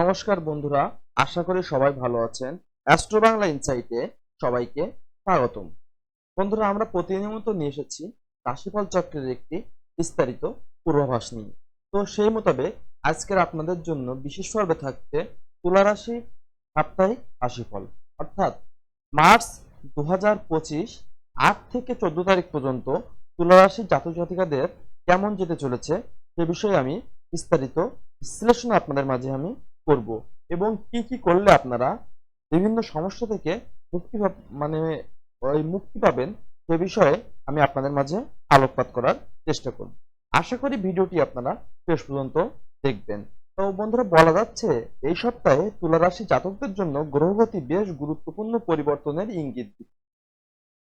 নমস্কার বন্ধুরা, আশা করি সবাই ভালো আছেন। অ্যাস্ট্রো বাংলা ইনসাইটে সবাইকে স্বাগতম। বন্ধুরা, আমরা প্রতিনিয়ত নিয়ে এসেছি রাশিফল চক্রের একটি বিস্তারিত পূর্বাভাস নিয়ে। তো সেই মোতাবেক আজকের আপনাদের জন্য বিশেষ পর্বে থাকছে তুলা রাশি, সাপ্তাহিক রাশিফল। অর্থাৎ মার্চ দু হাজার পঁচিশ, আট থেকে চোদ্দ তারিখ পর্যন্ত তুলা রাশি জাতক জাতিকাদের কেমন যেতে চলেছে, সে বিষয়ে আমি বিস্তারিত বিশ্লেষণ আপনাদের মাঝে আমি করব এবং কি কি করলে আপনারা বিভিন্ন সমস্যা থেকে মুক্তি মানে ওই মুক্তি পাবেন সে বিষয়ে আমি আপনাদের মাঝে আলোকপাত করার চেষ্টা করব। আশা করি ভিডিওটি আপনারা শেষ পর্যন্ত দেখবেন। তো বন্ধুরা, বলা যাচ্ছে এই সপ্তাহে তুলা রাশি জাতকদের জন্য গ্রহগতি বেশ গুরুত্বপূর্ণ পরিবর্তনের ইঙ্গিত দিচ্ছে।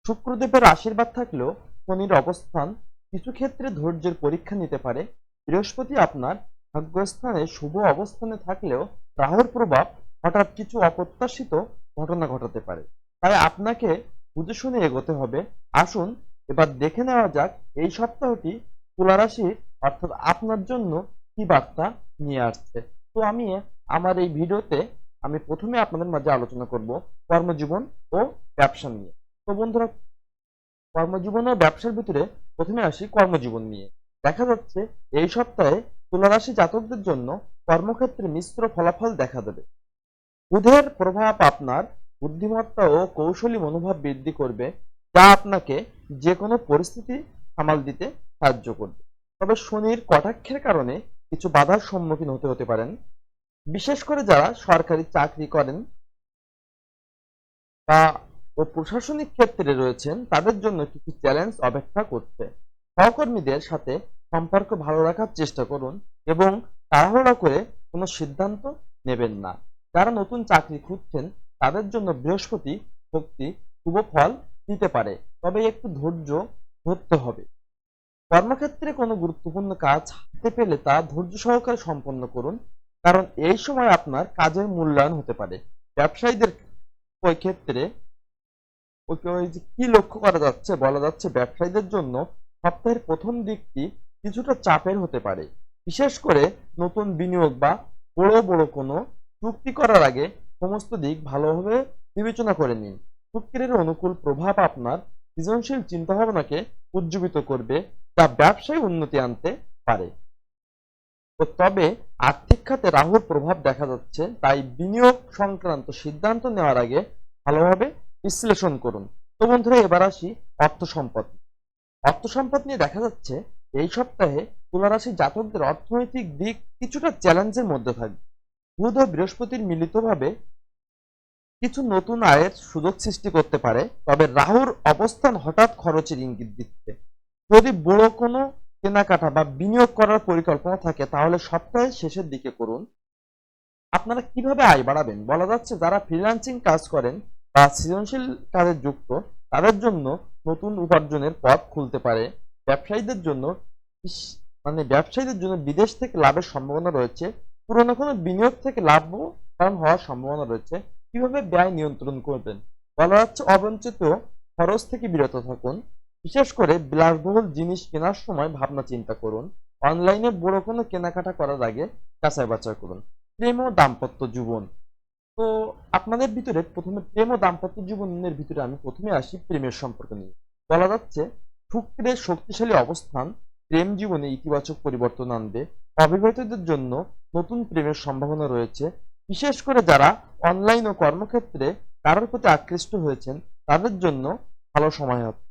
শুক্রদেবের আশীর্বাদ থাকলেও শনির অবস্থান কিছু ক্ষেত্রে ধৈর্যের পরীক্ষা নিতে পারে। বৃহস্পতি আপনার ভাগ্যস্থানে শুভ অবস্থানে থাকলেও রাহুর প্রভাব হঠাৎ কিছু অপ্রত্যাশিত ঘটনা ঘটাতে পারে। তাই আপনাকে বুঝে শুনে এগোতে হবে। আসুন, এবার দেখে নেওয়া যাক এই সপ্তাহটি তুলা রাশির অর্থাৎ আপনার জন্য কি বার্তা নিয়ে আসছে। তো আমি আমার এই ভিডিওতে আমি প্রথমে আপনাদের মাঝে আলোচনা করব কর্মজীবন ও ব্যবসা নিয়ে। তো বন্ধুরা, কর্মজীবন ও ব্যবসার ভিতরে প্রথমে আসি কর্মজীবন নিয়ে। দেখা যাচ্ছে এই সপ্তাহে তুলারাশি জাতকদের জন্য কর্মক্ষেত্রে মিশ্র ফলাফল দেখা দেবে। বুধের প্রভাব আপনার বুদ্ধিমত্তা ও কৌশলী মনোভাব বৃদ্ধি করবে, যা আপনাকে যে কোনো পরিস্থিতি সামাল দিতে সাহায্য করবে। তবে শনির কটাক্ষের কারণে কিছু বাধার সম্মুখীন হতে হতে পারেন। বিশেষ করে যারা সরকারি চাকরি করেন বা ও প্রশাসনিক ক্ষেত্রে রয়েছেন, তাদের জন্য কিছু চ্যালেঞ্জ অপেক্ষা করছে। সহকর্মীদের সাথে সম্পর্ক ভালো রাখার চেষ্টা করুন এবং তাড়াহুড়া করে কোনো সিদ্ধান্ত নেবেন না। যারা নতুন চাকরি খুঁজছেন, তাদের জন্য বৃহস্পতি শক্তি শুভ ফল দিতে পারে, তবে একটু ধৈর্য ধরতে হবে। কর্মক্ষেত্রে কোনো গুরুত্বপূর্ণ কাজ হাতে পেলে তা ধৈর্য সহকারে সম্পন্ন করুন, কারণ এই সময় আপনার কাজের মূল্যায়ন হতে পারে। ব্যবসায়ীদের ওই ক্ষেত্রে ওই কি লক্ষ্য করা যাচ্ছে বলা যাচ্ছে, ব্যবসায়ীদের জন্য সপ্তাহের প্রথম দিকটি কিছুটা চাপের হতে পারে। বিশেষ করে নতুন বিনিয়োগ বা বড় বড় কোনো চুক্তি করার আগে সমস্ত দিক ভালোভাবে বিবেচনা করে নিন। শুক্রের অনুকূল প্রভাব আপনার সৃজনশীল চিন্তাভাবনাকে উজ্জীবিত করবে যা ব্যবসায় উন্নতি আনতে পারে। তবে আর্থিক খাতে রাহুর প্রভাব দেখা যাচ্ছে, তাই বিনিয়োগ সংক্রান্ত সিদ্ধান্ত নেওয়ার আগে ভালোভাবে বিশ্লেষণ করুন। তো বন্ধুরা, এবার আসি অর্থ সম্পদ অর্থ সম্পদ নিয়ে দেখা যাচ্ছে এই সপ্তাহে তুলারাশি জাতকদের অর্থনৈতিক দিক কিছুটা চ্যালেঞ্জের মধ্যে থাকবে বুধ ও বৃহস্পতির মিলিতভাবে কিছু নতুন আয়ের সুযোগ সৃষ্টি করতে পারে, তবে রাহুর অবস্থান হঠাৎ খরচের ইঙ্গিত দিচ্ছে। যদি বড় কোনো কেনাকাটা বা বিনিয়োগ করার পরিকল্পনা থাকে, তাহলে সপ্তাহের শেষের দিকে করুন। আপনারা কীভাবে আয় বাড়াবেন? বলা যাচ্ছে, যারা ফ্রিল্যান্সিং কাজ করেন বা সৃজনশীল কাজে যুক্ত, তাদের জন্য নতুন উপার্জনের পথ খুলতে পারে। ব্যবসায়ীদের জন্য মানে ব্যবসায়ীদের জন্য বিদেশ থেকে লাভের সম্ভাবনা রয়েছে, পুরনো কোনো বিনিয়োগ থেকে লাভবান হওয়ার সম্ভাবনা রয়েছে, কীভাবে ব্যয় নিয়ন্ত্রণ করবেন? বলা যাচ্ছে অবঞ্চিত খরচ থেকে বিরত থাকুন, বিশেষ করে বিলাসবহুল জিনিস কেনার সময় ভাবনা চিন্তা করুন, অনলাইনে বড় কোনো কেনাকাটা করার আগে যাচাই বাছাই করুন, প্রেম ও দাম্পত্য জীবন। তো আপনাদের ভিতরে প্রথমে প্রেম ও দাম্পত্য জীবনের ভিতরে আমি প্রথমে আসি প্রেমের সম্পর্ক নিয়ে। বলা যাচ্ছে, শুক্রের শক্তিশালী অবস্থান প্রেম জীবনে ইতিবাচক পরিবর্তন আনবে। অবিবাহিতদের জন্য নতুন প্রেমের সম্ভাবনা রয়েছে। বিশেষ করে যারা অনলাইন ও কর্মক্ষেত্রে কারোর প্রতি আকৃষ্ট হয়েছেন, তাদের জন্য ভালো সময় হবে।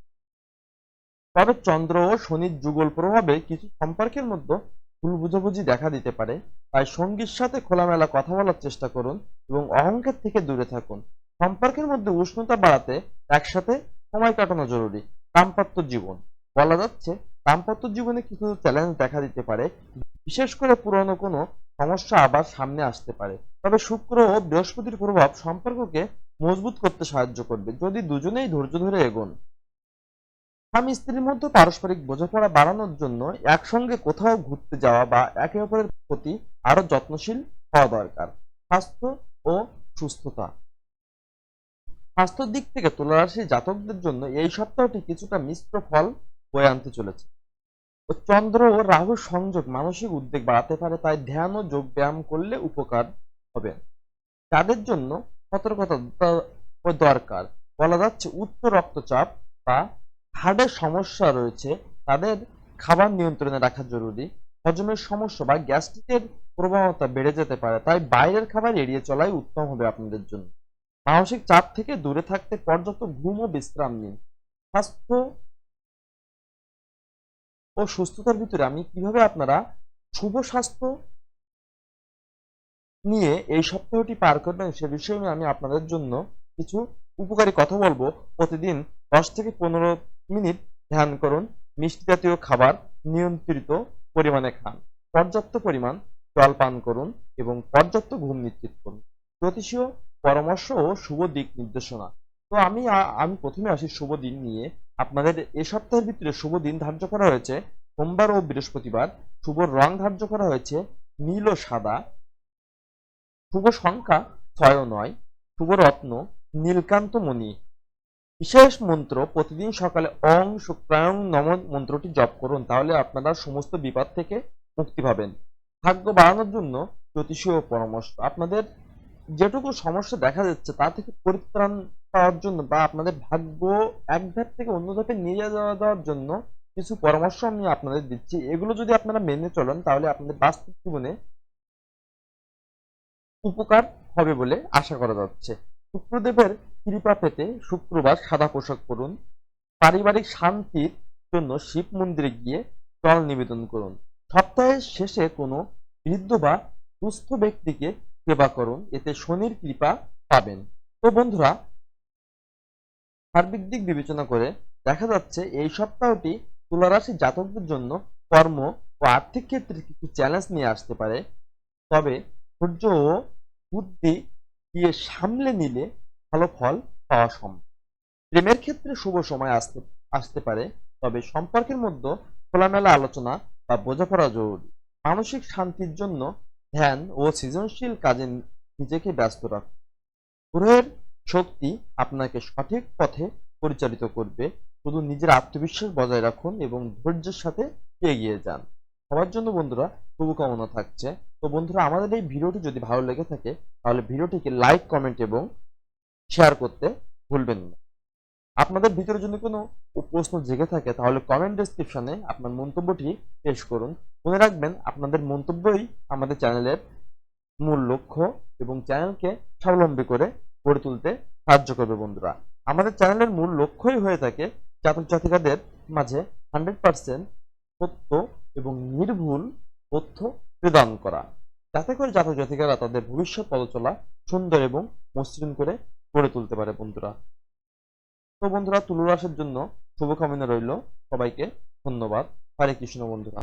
তবে চন্দ্র ও শনির যুগল প্রভাবে কিছু সম্পর্কের মধ্যে ভুল বুঝাবুঝি দেখা দিতে পারে। তাই সঙ্গীর সাথে খোলামেলা কথা বলার চেষ্টা করুন এবং অহংকার থেকে দূরে থাকুন। সম্পর্কের মধ্যে উষ্ণতা বাড়াতে একসাথে সময় কাটানো জরুরি। দাম্পত্য জীবন। বলা যাচ্ছে দাম্পত্য জীবনে কিছু চ্যালেঞ্জ দেখা দিতে পারে? বিশেষ করে পুরনো কোনো সমস্যা আবার সামনে আসতে পারে। তবে শুক্র ও বৃহস্পতির প্রভাব সম্পর্ককে মজবুত করতে সাহায্য করবে। যদি দুজনেই ধৈর্য ধরে এগোন। স্বামী স্ত্রীর মধ্যে পারস্পরিক বোঝাপড়া বাড়ানোর জন্য একসঙ্গে কোথাও ঘুরতে যাওয়া বা একে অপরের প্রতি আরও যত্নশীল হওয়া দরকার। স্বাস্থ্য ও সুস্থতা। স্বাস্থ্যের দিক থেকে তুলারাশি জাতকদের জন্য এই সপ্তাহটি কিছুটা মিশ্র ফল বয়ে আনতে চলেছে। চন্দ্র ও রাহুর সংযোগ মানসিক উদ্বেগ বাড়াতে পারে, তাই ধ্যান ও যোগ ব্যায়াম করলে উপকার হবেন তাদের জন্য? সতর্কতা ও দরকার। বলা যাচ্ছে, উচ্চ রক্তচাপ বা হার্টের সমস্যা রয়েছে, তাদের খাবার নিয়ন্ত্রণে রাখা জরুরি। হজমের সমস্যা বা গ্যাস্ট্রিকের প্রবণতা বেড়ে যেতে পারে, তাই বাইরের খাবার এড়িয়ে চলাই উত্তম হবে আপনাদের জন্য। মানসিক চাপ থেকে দূরে থাকতে পর্যাপ্ত ঘুম ও বিশ্রাম নিন। স্বাস্থ্য ও সুস্থতার ভিতরে আমি কীভাবে আপনারা শুভ স্বাস্থ্য নিয়ে এই সপ্তাহটি পার করবেন সে বিষয়ে আমি আপনাদের জন্য কিছু উপকারী কথা বলব। প্রতিদিন দশ থেকে পনেরো মিনিট ধ্যান করুন। মিষ্টি জাতীয় খাবার নিয়ন্ত্রিত পরিমাণে খান। পর্যাপ্ত পরিমাণ জল পান করুন এবং পর্যাপ্ত ঘুম নিশ্চিত করুন। জ্যোতিষীয় পরামর্শ ও শুভ দিক নির্দেশনা। তো আমি আমি প্রথমে আসি শুভ দিন নিয়ে। আপনাদের এ সপ্তাহের ভিতরে শুভ দিন ধার্য করা হয়েছে। সোমবার ও বৃহস্পতিবার শুভ রং ধার্য করা হয়েছে। নীল ও সাদা। শুভ সংখ্যা ছয় নয়। শুভ রত্ন নীলকান্ত মণি। বিশেষ মন্ত্র, প্রতিদিন সকালে অং শুক্রায়ং নম মন্ত্রটি জপ করুন, তাহলে আপনারা সমস্ত বিপদ থেকে মুক্তি পাবেন। ভাগ্য বাড়ানোর জন্য জ্যোতিষীয় পরামর্শ। আপনাদের যেটুকু সমস্যা দেখা যাচ্ছে, তা থেকে পরিত্রাণ পাওয়ার জন্য বা আপনাদের ভাগ্য এক ধাপ থেকে অন্য ধাপে নিয়ে যাওয়া দেওয়ার জন্য কিছু পরামর্শ আমি আপনাদের দিচ্ছি। এগুলো যদি আপনারা মেনে চলেন, তাহলে আপনাদের বাস্তব জীবনে উপকার হবে বলে আশা করা যাচ্ছে। শুক্রদেবের কৃপা পেতে শুক্রবার সাদা পোশাক পরুন। পারিবারিক শান্তির জন্য শিব মন্দিরে গিয়ে জল নিবেদন করুন। সপ্তাহের শেষে কোনো বৃদ্ধ বা সুস্থ ব্যক্তিকে সেবা করুন। এতে শনির কৃপা পাবেন। তো বন্ধুরা সার্বিক দিক বিবেচনা করে দেখা যাচ্ছে এই সপ্তাহটি তুলা রাশি জাতকদের জন্য কর্ম ও আর্থিক ক্ষেত্রে কিছু চ্যালেঞ্জ নিয়ে আসতে পারে। তবে ধৈর্য ও বুদ্ধি দিয়ে সামলে নিলে ভালো ফল পাওয়া সম্ভব। প্রেমের ক্ষেত্রে শুভ সময় আসতে আসতে পারে, তবে সম্পর্কের মধ্যে খোলামেলা আলোচনা বা বোঝাপড়া জরুরি। মানসিক শান্তির জন্য ধ্যান ও সৃজনশীল কাজে নিজেকে ব্যস্ত রাখুন। গ্রহের শক্তি আপনাকে সঠিক পথে পরিচালিত করবে। শুধু নিজের আত্মবিশ্বাস বজায় রাখুন এবং ধৈর্যের সাথে এগিয়ে যান। সবার জন্য বন্ধুরা, শুভকামনা থাকছে। তো বন্ধুরা, আমাদের এই ভিডিওটি যদি ভালো লেগে থাকে, তাহলে ভিডিওটিকে লাইক, কমেন্ট এবং শেয়ার করতে ভুলবেন না। আপনাদের ভিতরে যদি কোনো প্রশ্ন জেগে থাকে, তাহলে কমেন্ট ডেসক্রিপশনে আপনার মন্তব্যটি পেশ করুন। মনে রাখবেন, আপনাদের মন্তব্যই আমাদের চ্যানেলের মূল লক্ষ্য এবং চ্যানেলকে স্বাবলম্বী করে গড়ে তুলতে সাহায্য করবে বন্ধুরা। আমাদের চ্যানেলের মূল লক্ষ্যই হয়ে থাকে জাতক জাতিকাদের মাঝে হান্ড্রেড পার্সেন্ট সত্য এবং নির্ভুল তথ্য প্রদান করা। যাতে করে জাতিকারা তাদের ভবিষ্যৎ পদচলা সুন্দর এবং মসৃণ করে গড়ে তুলতে পারে বন্ধুরা। তো বন্ধুরা তুলুরাসের জন্য শুভকামনা রইল। সবাইকে ধন্যবাদ। হরে কৃষ্ণ বন্ধুরা।